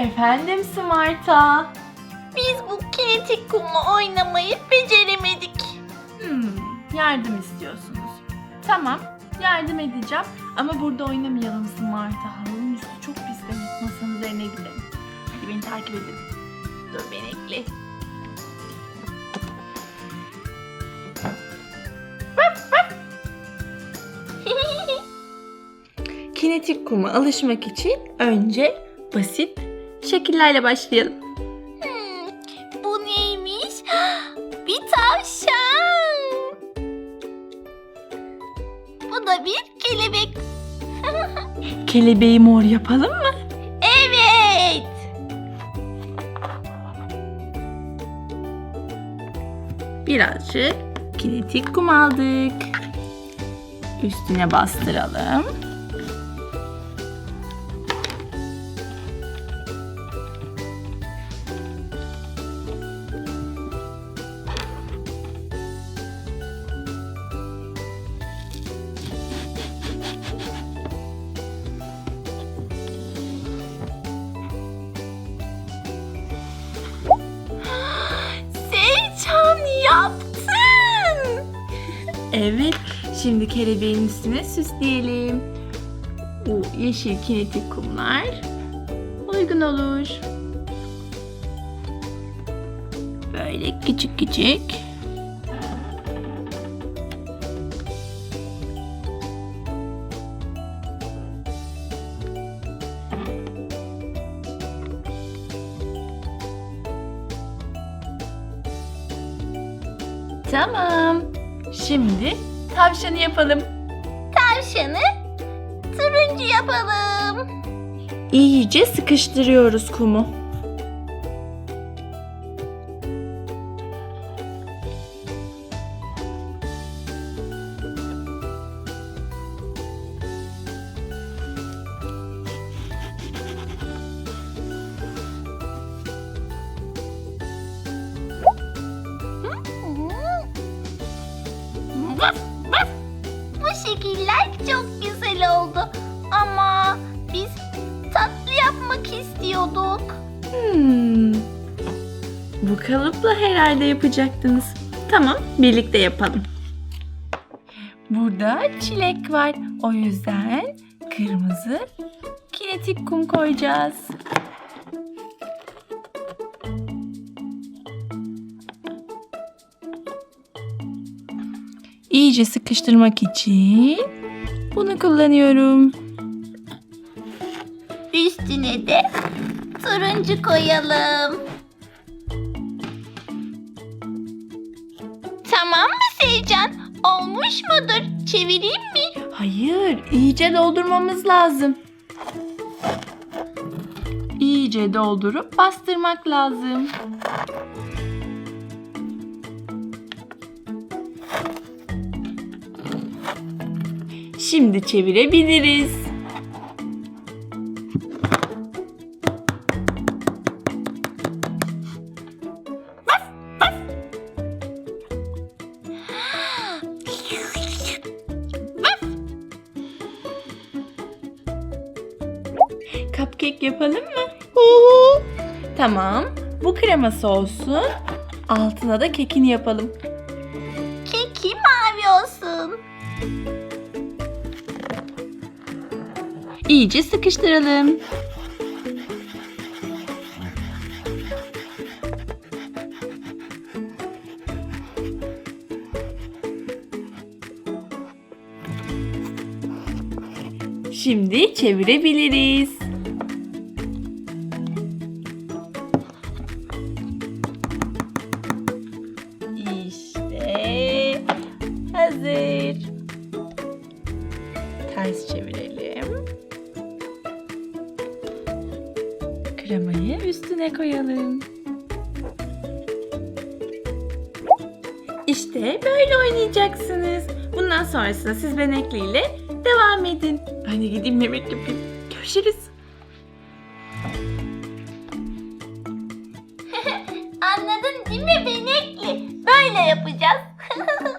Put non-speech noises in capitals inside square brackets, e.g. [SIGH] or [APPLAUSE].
Efendim Smart'a. Biz bu kinetik kumla oynamayı beceremedik. Hmm, yardım istiyorsunuz. Tamam, yardım edeceğim. Ama burada oynamayalım Smart'a. Havuzun üstü çok pis demek. Masanın üzerine gidelim. Hadi beni takip edin. Dur beni ekle. [LAUGHS] Kinetik kuma alışmak için önce basit şekillerle başlayalım. Hmm, bu neymiş? [GASPS] Bir tavşan. Bu da bir kelebek. [LAUGHS] Kelebeği mor yapalım mı? Evet. Birazcık kinetik kum aldık. Üstüne bastıralım. Evet, şimdi kelebeğin üstüne süsleyelim. Bu yeşil kinetik kumlar uygun olur. Böyle küçük küçük. Tamam. Şimdi tavşanı yapalım. Tavşanı turuncu yapalım. İyice sıkıştırıyoruz kumu. Bu şekiller çok güzel oldu. Ama biz tatlı yapmak istiyorduk. Hmm. Bu kalıpla herhalde yapacaktınız. Tamam, birlikte yapalım. Burada çilek var. O yüzden kırmızı kinetik kum koyacağız. İyice sıkıştırmak için bunu kullanıyorum. Üstüne de turuncu koyalım. Tamam mı Seycan? Olmuş mudur? Çevireyim mi? Hayır, iyice doldurmamız lazım. İyice doldurup bastırmak lazım. Şimdi çevirebiliriz. Cupcake yapalım mı? Tamam. Bu kreması olsun. Altına da kekini yapalım. Keki mavi olsun. İyice sıkıştıralım. Şimdi çevirebiliriz. İşte hazır. Ters çevirelim. Kremayı üstüne koyalım. İşte böyle oynayacaksınız. Bundan sonrasında siz Benekli ile devam edin. Ben de gideyim yemek yapayım. Görüşürüz. [LAUGHS] Anladın değil mi Benekli? Böyle yapacağız. [LAUGHS]